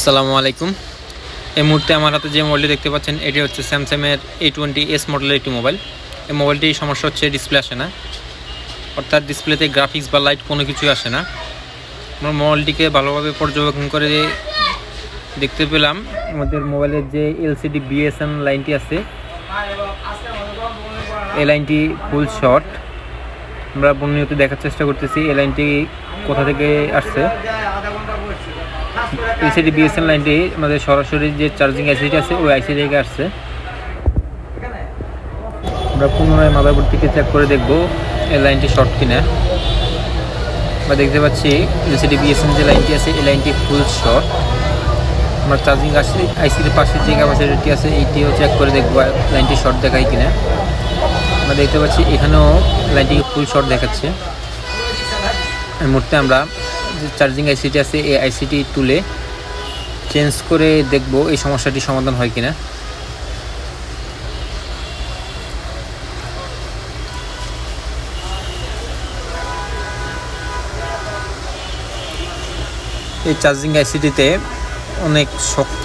আসসালামু আলাইকুম। এই মুহূর্তে আমার হাতে যে মোবাইলটি দেখতে পাচ্ছেন, এটি হচ্ছে স্যামসাংয়ের এ টোয়েন্টি এস মডেলের একটি মোবাইল। এই মোবাইলটির সমস্যা হচ্ছে ডিসপ্লে আসে না। অর্থাৎ ডিসপ্লেতে গ্রাফিক্স বা লাইট কোনো কিছুই আসে না। আমরা মোবাইলটিকে ভালোভাবে পর্যবেক্ষণ করে দেখতে পেলাম। আমাদের মোবাইলের যে এলসিডি বিএসএন লাইনটি আছে, এই লাইনটি ফুল শর্ট আমরা বর্ণিত দেখার চেষ্টা করতেছি, এই লাইনটি কোথা থেকে আসছে? এলসিডি বিএসএন লাইনটি আমাদের সরাসরি যে চার্জিং আইসিটি আছে, ওই আইসি থেকে আসছে। আমরা পুনরায় মাদারবোর্ড থেকে চেক করে দেখব এই লাইনটি শর্ট কিনা। আমরা দেখতে পাচ্ছি এলসিডি বিএসএন যে লাইনটি আছে, এই লাইনটি ফুল শর্ট আমরা চার্জিং আইসি আইসির পাশে যে ক্যাপাসিটিটি আছে, এইটিও চেক করে দেখব লাইনটি শর্ট দেখায় কিনা। আমরা দেখতে পাচ্ছি এখানেও লাইনটি ফুল শর্ট দেখাচ্ছে। এই মুহূর্তে আমরা চার্জিং আইসিটি আছে, এই আইসিটি তুলে চেঞ্জ করে দেখব এই সমস্যাটি সমাধান হয় কিনা। এই চার্জিং আইসিটিতে অনেক শক্ত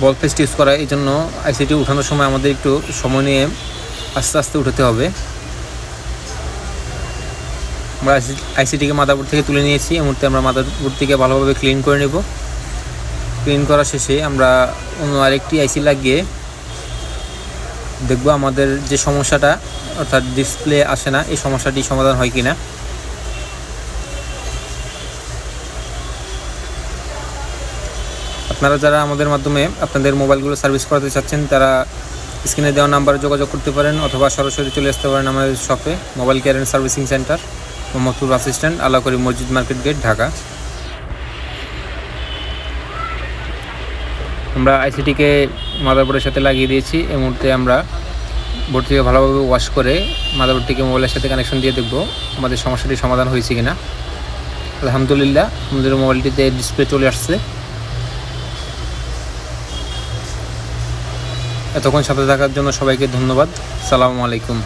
বল পেস্ট ইউজ করা এই জন্য আইসিটি উঠানোর সময় আমাদের একটু সময় নিয়ে আস্তে আস্তে উঠাতে হবে। আমরা আইসিটিকে মাদারবোর্ড থেকে তুলে নিয়েছি। এই মুহূর্তে আমরা মাদারবোর্ড থেকে ভালোভাবে ক্লিন করে নেব। ক্লিন করা শেষে আমরা অন্য আরেকটি আইসি লাগিয়ে দেখব আমাদের যে সমস্যাটা, অর্থাৎ ডিসপ্লে আসে না, এই সমস্যাটি সমাধান হয় কিনা। আপনারা যারা আমাদের মাধ্যমে আপনাদের মোবাইলগুলো সার্ভিস করাতে চাচ্ছেন, তারা স্ক্রিনে দেওয়া নাম্বারে যোগাযোগ করতে পারেন, অথবা সরাসরি চলে আসতে পারেন আমাদের শপে, mobile care and servicing centre. Mohammadpur bus stand আলাকরি মসজিদ মার্কেট গেট, ঢাকা। আমরা আইসিটিকে মাদারবোর্ডের সাথে লাগিয়ে দিয়েছি। এই মুহূর্তে আমরা বোর্ড থেকে ভালোভাবে ওয়াশ করে মাদারবোর্ডটিকে মোবাইলের সাথে কানেকশন দিয়ে দেখব আমাদের সমস্যাটির সমাধান হয়েছে কিনা। আলহামদুলিল্লাহ, আমাদের মোবাইলটিতে ডিসপ্লে চলে আসছে। এতক্ষণ সাথে থাকার জন্য সবাইকে ধন্যবাদ। সালামু আলাইকুম।